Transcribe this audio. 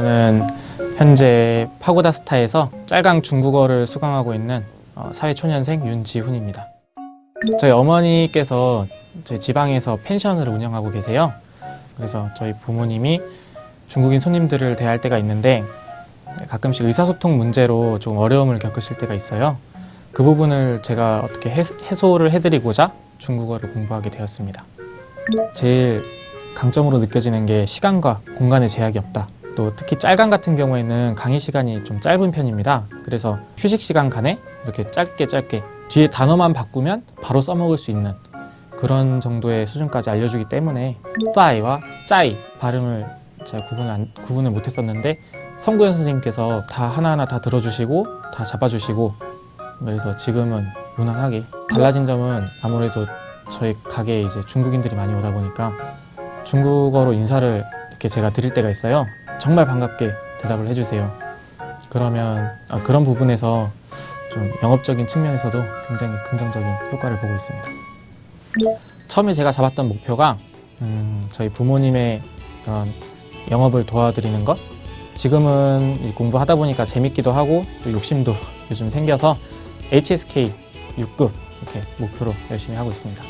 저는 현재 파고다 스타에서 짤강 중국어를 수강하고 있는 어, 사회초년생 윤지훈입니다. 저희 어머니께서 제 지방에서 펜션을 운영하고 계세요. 그래서 저희 부모님이 중국인 손님들을 대할 때가 있는데 가끔씩 의사소통 문제로 좀 어려움을 겪으실 때가 있어요. 그 부분을 제가 어떻게 해, 해소를 해드리고자 중국어를 공부하게 되었습니다. 제일 강점으로 느껴지는 게 시간과 공간의 제약이 없다. 또 특히 짤강 같은 경우에는 강의 시간이 좀 짧은 편입니다. 그래서 휴식 시간 간에 이렇게 짧게 짧게 뒤에 단어만 바꾸면 바로 써먹을 수 있는 그런 정도의 수준까지 알려주기 때문에 짜이와 짜이 발음을 제가 구분을, 안- 구분을 못했었는데 성구현 선생님께서 다 하나하나 다 들어주시고 다 잡아주시고 그래서 지금은 무난하게 달라진 점은 아무래도 저희 가게에 이제 중국인들이 많이 오다 보니까 중국어로 인사를 이렇게 제가 드릴 때가 있어요. 정말 반갑게 대답을 해주세요. 그러면 아, 그런 부분에서 좀 영업적인 측면에서도 굉장히 긍정적인 효과를 보고 있습니다. 처음에 제가 잡았던 목표가 음, 저희 부모님의 그런 영업을 도와드리는 것. 지금은 이 공부하다 보니까 재밌기도 하고 또 욕심도 요즘 생겨서 HSK 6급 이렇게 목표로 열심히 하고 있습니다.